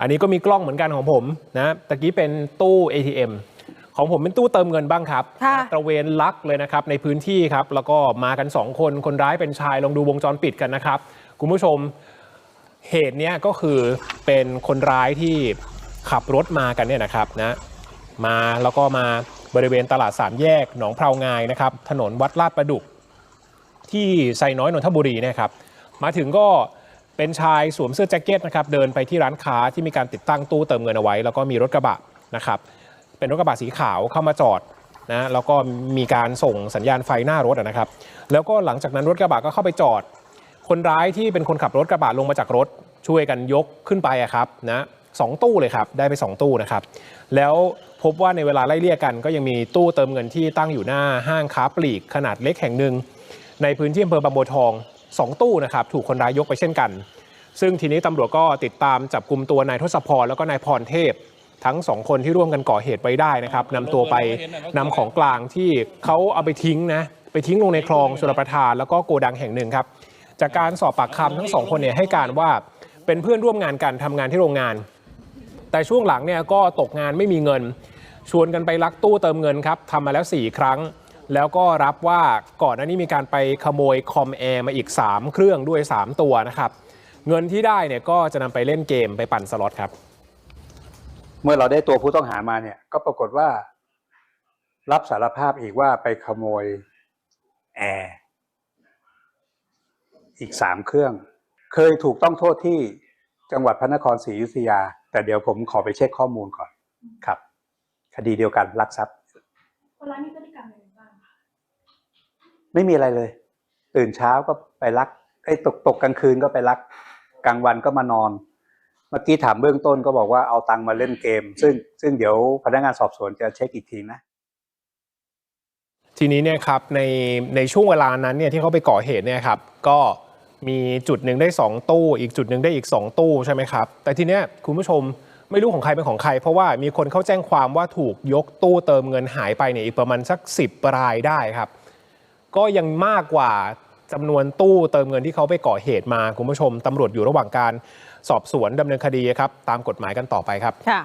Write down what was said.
อันนี้ก็มีกล้องเหมือนกันของผมนะตะกี้เป็นตู้ ATM ของผมเป็นตู้เติมเงินบ้างครับค่ะตระเวนลักเลยนะครับในพื้นที่ครับ แล้วก็มากัน 2 คน คนร้ายเป็นชาย ลองดูวงจรปิดกันนะครับ คุณผู้ชม เหตุเนี้ยก็คือเป็นคนร้ายที่ขับรถมากันเนี่ยนะครับนะ มาแล้วก็มาบริเวณตลาดสามแยกหนองเพรางายนะครับ ถนนวัดลาดประดุกที่ไซน้อยนนทบุรีเนะครับ มาถึงก็ เป็นชายสวมเสื้อแจ็คเก็ตนะครับเดินไปที่ร้านค้าที่มีการติดตั้งตู้เติมเงินเอาไว้ แล้วก็มีรถกระบะนะครับเป็นรถกระบะสีขาวเข้ามาจอดนะแล้วก็มีการส่งสัญญาณไฟหน้ารถนะครับ แล้วก็หลังจากนั้นรถกระบะก็เข้าไปจอด คนร้ายที่เป็นคนขับรถกระบะลงมาจากรถช่วยกันยกขึ้นไปอะครับนะสองตู้เลยครับได้ไป 2 ตู้นะครับแล้วพบว่าในเวลาไล่เลี่ยกัน ก็ยังมีตู้เติมเงินที่ตั้งอยู่หน้าห้างค้าปลีกขนาดเล็กแห่งหนึ่งในพื้นที่อำเภอบางบัวทอง 2 ตู้นะครับถูกคนร้ายยกไปเช่นกัน ซึ่งทีนี้ตำรวจก็ติดตามจับกลุ่มตัวนายทศพรแล้วก็นายพรเทพ ทั้งสองคนที่ร่วมกันก่อเหตุไว้ได้นะครับนำตัวไปนำของกลางที่เขาเอาไปทิ้งนะไปทิ้งลงในคลองชลประทานแล้วก็โกดังแห่งหนึ่งครับจากการสอบปากคำทั้งสองคนเนี่ยให้การว่าเป็นเพื่อนร่วมงานกันทำงานที่โรงงาน แต่ช่วงหลังเนี่ยก็ตกงานไม่มีเงิน ชวนกันไปลักตู้เติมเงินครับทำมาแล้ว 4 ครั้ง แล้วก็รับว่าก่อนหน้านี้มีการไปขโมยคอมแอร์มาอีก 3 เครื่องด้วย 3 ตัวนะครับ เงินที่ได้เนี่ยก็จะนำไปเล่นเกมไปปั่นสล็อตครับ เมื่อเราได้ตัวผู้ต้องหามาเนี่ยก็ปรากฏว่า รับสารภาพอีกว่าไปขโมยแอร์อีกสามเครื่อง เคยถูกต้องโทษที่จังหวัดพระนครศรีอยุธยา แต่เดี๋ยวผมขอไปเช็คข้อมูลก่อนครับ คดีเดียวกันลักทรัพย์คนร้ายมีพฤติกรรมอะไรบ้างคะ ไม่มีอะไรเลย ตื่นเช้าก็ไปลักไอ้ตกตกกลางคืนก็ไปลักกลางวันก็มานอน เมื่อกี้ถามเบื้องต้นก็บอกว่าเอาตังค์มาเล่นเกม ซึ่งซึ่งเดี๋ยวพนักงานสอบสวนจะเช็คอีกทีนะทีนี้เนี่ยครับในในช่วงเวลานั้นเนี่ยที่เขาไปก่อเหตุเนี่ยครับก็มีจุดหนึ่งได้ 2 ตู้ อีกจุดหนึ่งได้อีก 2 ตู้ใช่ไหมครับ แต่ทีเนี้ยคุณผู้ชมไม่รู้ของใครเป็นของใคร เพราะว่ามีคนเขาแจ้งความว่าถูกยกตู้เติมเงินหายไปเนี่ยอีกประมาณสัก 10รายได้ครับ ก็ยังมากกว่าจำนวนตู้เติมเงินที่เขาไปก่อเหตุมาคุณผู้ชมตำรวจอยู่ระหว่างการสอบสวนดำเนินคดีครับ ตามกฎหมายกันต่อไปครับค่ะ